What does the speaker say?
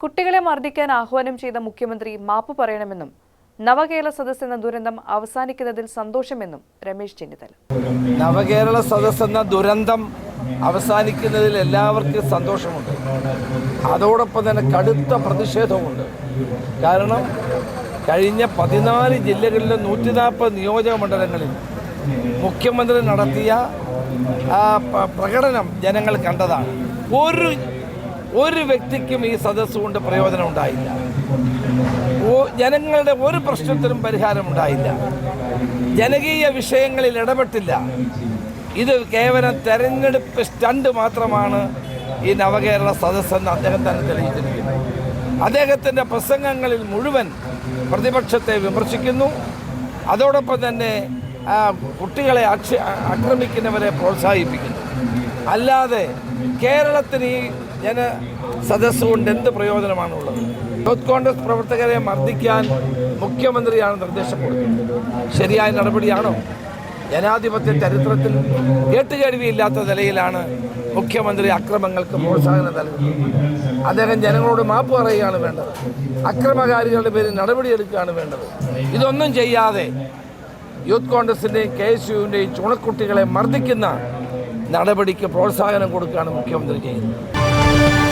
കുട്ടികളെ മർദ്ദിക്കാൻ ആഹ്വാനം ചെയ്ത മുഖ്യമന്ത്രി മാപ്പ് പറയണമെന്നും നവകേരള സദസ് എന്ന ദുരന്തം അവസാനിക്കുന്നതിൽ സന്തോഷമെന്നും രമേശ് ചെന്നിത്തല. നവകേരള സദസ് എന്ന ദുരന്തം അവസാനിക്കുന്നതിൽ എല്ലാവർക്കും സന്തോഷമുണ്ട്. അതോടൊപ്പം തന്നെ കടുത്ത പ്രതിഷേധമുണ്ട് കാരണം കഴിഞ്ഞ പതിനാല് ജില്ലകളിലെ നൂറ്റി നാൽപ്പത് നിയോജക മണ്ഡലങ്ങളിൽ മുഖ്യമന്ത്രി നടത്തിയ പ്രകടനം ജനങ്ങൾ കണ്ടതാണ്. ഒരു ഒരു വ്യക്തിക്കും ഈ സദസ് കൊണ്ട് പ്രയോജനം ഉണ്ടായില്ല. ജനങ്ങളുടെ ഒരു പ്രശ്നത്തിനും പരിഹാരം ഉണ്ടായില്ല. ജനകീയ വിഷയങ്ങളിൽ ഇടപെട്ടില്ല. ഇത് കേവലം തെരഞ്ഞെടുപ്പ് സ്റ്റണ്ട് മാത്രമാണ് ഈ നവകേരള സദസ്സെന്ന് അദ്ദേഹം തന്നെ തെളിയിച്ചിരിക്കുന്നു. അദ്ദേഹത്തിന്റെ പ്രസംഗങ്ങളിൽ മുഴുവൻ പ്രതിപക്ഷത്തെ വിമർശിക്കുന്നു. അതോടൊപ്പം തന്നെ കുട്ടികളെ അക്ഷ ആക്രമിക്കുന്നവരെ പ്രോത്സാഹിപ്പിക്കുന്നു. അല്ലാതെ കേരളത്തിന് ഈ ജന സദസ് കൊണ്ട് എന്ത് പ്രയോജനമാണുള്ളത്? യൂത്ത് കോൺഗ്രസ് പ്രവർത്തകരെ മർദ്ദിക്കാൻ മുഖ്യമന്ത്രിയാണ് നിർദ്ദേശം കൊടുക്കുന്നത്. ശരിയായ നടപടിയാണോ? ജനാധിപത്യ ചരിത്രത്തിൽ കേട്ടുകേഴ്വിയില്ലാത്ത നിലയിലാണ് മുഖ്യമന്ത്രി അക്രമങ്ങൾക്ക് പ്രോത്സാഹനം നൽകുന്നത്. അദ്ദേഹം ജനങ്ങളോട് മാപ്പ് പറയുകയാണ് വേണ്ടത്. അക്രമകാരികളുടെ പേരിൽ നടപടിയെടുക്കുകയാണ് വേണ്ടത്. ഇതൊന്നും ചെയ്യാതെ യൂത്ത് കോൺഗ്രസിന്റെയും കെ എസ് യുവിന്റെയും ചുണക്കുട്ടികളെ മർദ്ദിക്കുന്ന നടപടിക്ക് പ്രോത്സാഹനം കൊടുക്കുകയാണ് മുഖ്യമന്ത്രി ചെയ്യുന്നത്. Thank you.